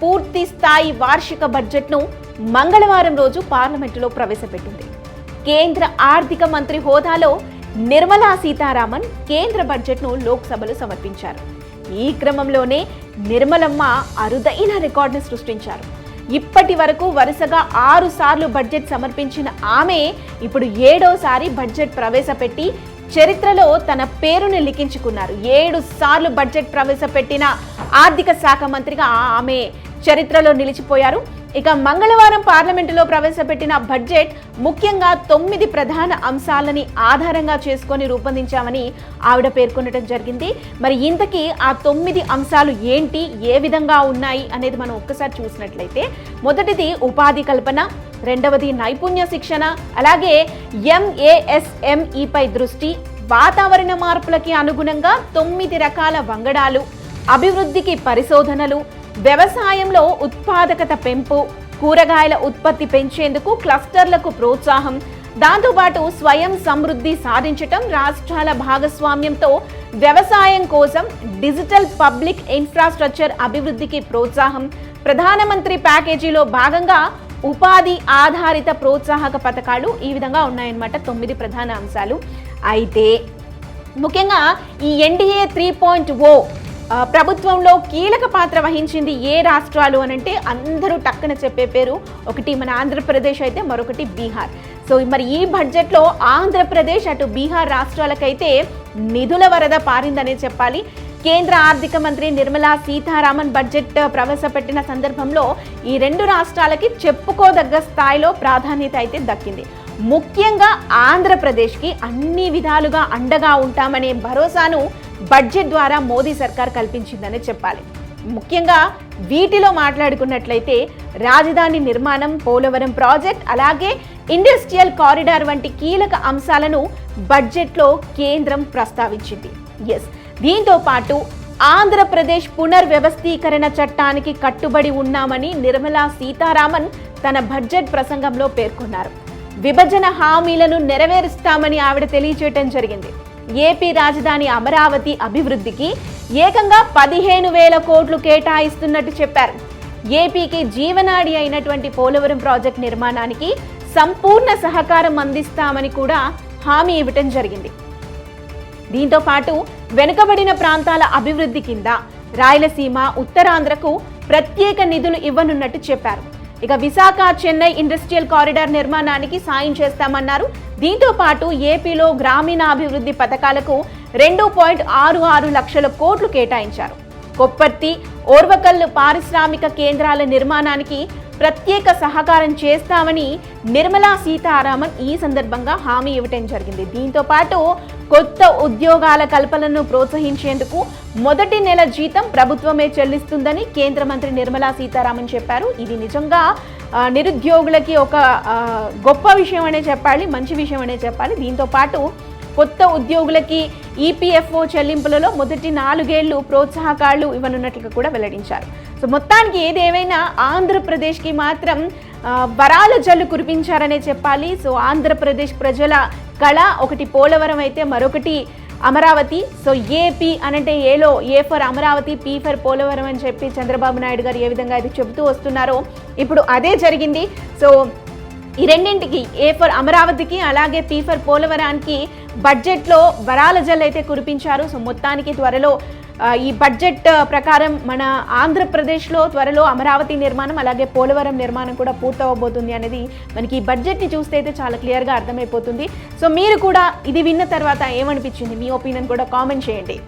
పూర్తి స్థాయి వార్షిక బడ్జెట్ను మంగళవారం రోజు పార్లమెంటులో ప్రవేశపెట్టింది. కేంద్ర ఆర్థిక మంత్రి హోదాలో నిర్మలా సీతారామన్ కేంద్ర బడ్జెట్ను లోక్సభలో సమర్పించారు. ఈ క్రమంలోనే నిర్మలమ్మ అరుదైన రికార్డును సృష్టించారు. ఇప్పటి వరకు వరుసగా ఆరు సార్లు బడ్జెట్ సమర్పించిన ఆమె ఇప్పుడు ఏడోసారి బడ్జెట్ ప్రవేశపెట్టి చరిత్రలో తన పేరును లిఖించుకున్నారు. ఏడు సార్లు బడ్జెట్ ప్రవేశపెట్టిన ఆర్థిక శాఖ మంత్రిగా ఆమె చరిత్రలో నిలిచిపోయారు. ఇక మంగళవారం పార్లమెంటులో ప్రవేశపెట్టిన బడ్జెట్ ముఖ్యంగా తొమ్మిది ప్రధాన అంశాలని ఆధారంగా చేసుకొని రూపొందించామని ఆవిడ పేర్కొనడం జరిగింది. మరి ఇంతకీ ఆ తొమ్మిది అంశాలు ఏంటి? ఏ విధంగా ఉన్నాయి అనేది మనం ఒక్కసారి చూసినట్లయితే మొదటిది ఉపాధి కల్పన రెండవది నైపుణ్య శిక్షణ అలాగే ఎంఏఎస్ఎంఈపై దృష్టి వాతావరణ మార్పులకి అనుగుణంగా తొమ్మిది రకాల వంగడాలు అభివృద్ధికి పరిశోధనలు వ్యవసాయంలో ఉత్పాదకత పెంపు కూరగాయల ఉత్పత్తి పెంచేందుకు క్లస్టర్లకు ప్రోత్సాహం. దాంతోపాటు స్వయం సమృద్ధి సాధించటం రాష్ట్రాల భాగస్వామ్యంతో వ్యవసాయం కోసం డిజిటల్ పబ్లిక్ ఇన్ఫ్రాస్ట్రక్చర్ అభివృద్ధికి ప్రోత్సాహం. ప్రధానమంత్రి ప్యాకేజీలో భాగంగా ఉపాధి ఆధారిత ప్రోత్సాహక పథకాలు ఈ విధంగా ఉన్నాయన్నమాట తొమ్మిది ప్రధాన అంశాలు. అయితే ముఖ్యంగా ఈ ఎన్డీఏ త్రీ పాయింట్ ఓ ప్రభుత్వంలో కీలక పాత్ర వహించింది ఏ రాష్ట్రాలు అని అంటే అందరూ టక్కన చెప్పే పేరు. ఒకటి మన ఆంధ్రప్రదేశ్ అయితే మరొకటి బీహార్. సో మరి ఈ బడ్జెట్లో ఆంధ్రప్రదేశ్ అటు బీహార్ రాష్ట్రాలకైతే నిధుల వరద పారిందనే చెప్పాలి. కేంద్ర ఆర్థిక మంత్రి నిర్మలా సీతారామన్ బడ్జెట్ ప్రవేశపెట్టిన సందర్భంలో ఈ రెండు రాష్ట్రాలకి చెప్పుకోదగ్గ స్థాయిలో ప్రాధాన్యత అయితే దక్కింది. ముఖ్యంగా ఆంధ్రప్రదేశ్కి అన్ని విధాలుగా అండగా ఉంటామనే భరోసాను బడ్జెట్ ద్వారా మోదీ సర్కార్ కల్పించిందని చెప్పాలి. ముఖ్యంగా వీటిలో మాట్లాడుకున్నట్లయితే రాజధాని నిర్మాణం పోలవరం ప్రాజెక్ట్ అలాగే ఇండస్ట్రియల్ కారిడార్ వంటి కీలక అంశాలను బడ్జెట్లో కేంద్రం ప్రస్తావించింది. ఎస్ దీంతో పాటు ఆంధ్రప్రదేశ్ పునర్వ్యవస్థీకరణ చట్టానికి కట్టుబడి ఉన్నామని నిర్మలా సీతారామన్ తన బడ్జెట్ ప్రసంగంలో పేర్కొన్నారు. విభజన హామీలను నెరవేరుస్తామని ఆవిడ తెలియచేయటం జరిగింది. ఏపీ రాజధాని అమరావతి అభివృద్ధికి ఏకంగా పదిహేను వేల కోట్లు కేటాయిస్తున్నట్టు చెప్పారు. ఏపీకి జీవనాడి అయినటువంటి పోలవరం ప్రాజెక్ట్ నిర్మాణానికి సంపూర్ణ సహకారం అందిస్తామని కూడా హామీ ఇవ్వటం జరిగింది. దీంతో పాటు వెనుకబడిన ప్రాంతాల అభివృద్ధి కింద రాయలసీమ ఉత్తరాంధ్రకు ప్రత్యేక నిధులు ఇవ్వనున్నట్టు చెప్పారు. ఇక విశాఖ చెన్నై ఇండస్ట్రియల్ కారిడార్ నిర్మాణానికి సాయం చేస్తామన్నారు. దీంతో పాటు ఏపీలో గ్రామీణాభివృద్ధి పథకాలకు రెండు పాయింట్ ఆరు ఆరు లక్షల కోట్లు కేటాయించారు. కొప్పర్తి ఓర్వకల్ పారిశ్రామిక కేంద్రాల నిర్మాణానికి ప్రత్యేక సహకారం చేస్తామని నిర్మలా సీతారామన్ ఈ సందర్భంగా హామీ ఇవ్వటం జరిగింది. దీంతో పాటు కొత్త ఉద్యోగాల కల్పనను ప్రోత్సహించేందుకు మొదటి నెల జీతం ప్రభుత్వమే చెల్లిస్తుందని కేంద్ర మంత్రి నిర్మలా సీతారామన్ చెప్పారు. ఇది నిజంగా నిరుద్యోగులకి ఒక గొప్ప విషయం అనే చెప్పాలి మంచి విషయం అనే చెప్పాలి. దీంతో పాటు కొత్త ఉద్యోగులకి ఈపీఎఫ్ఓ చెల్లింపులలో మొదటి నాలుగేళ్ళు ప్రోత్సాహకాలు ఇవ్వనున్నట్లుగా కూడా వెల్లడించారు. సో మొత్తానికి ఏదేమైనా ఆంధ్రప్రదేశ్కి మాత్రం వరాల జల్లు కురిపించారనే చెప్పాలి. సో ఆంధ్రప్రదేశ్ ప్రజల కళ ఒకటి పోలవరం అయితే మరొకటి అమరావతి. సో ఏపీ అనంటే ఏలో A for Amaravati P for Polavaram అని చెప్పి చంద్రబాబు నాయుడు గారు ఏ విధంగా అయితే చెబుతూ వస్తున్నారో ఇప్పుడు అదే జరిగింది. సో ఈ రెండింటికి ఏ ఫర్ అమరావతికి అలాగే పీ ఫర్ పోలవరానికి బడ్జెట్లో వరాల జల్ అయితే కురిపించారు. సో మొత్తానికి త్వరలో ఈ బడ్జెట్ ప్రకారం మన ఆంధ్రప్రదేశ్లో త్వరలో అమరావతి నిర్మాణం అలాగే పోలవరం నిర్మాణం కూడా పూర్తవబోతుంది అనేది మనకి ఈ బడ్జెట్ని చూస్తే అయితే చాలా క్లియర్గా అర్థమైపోతుంది. సో మీరు కూడా ఇది విన్న తర్వాత ఏమనిపించింది? మీ ఒపీనియన్ కూడా కామెంట్ చేయండి.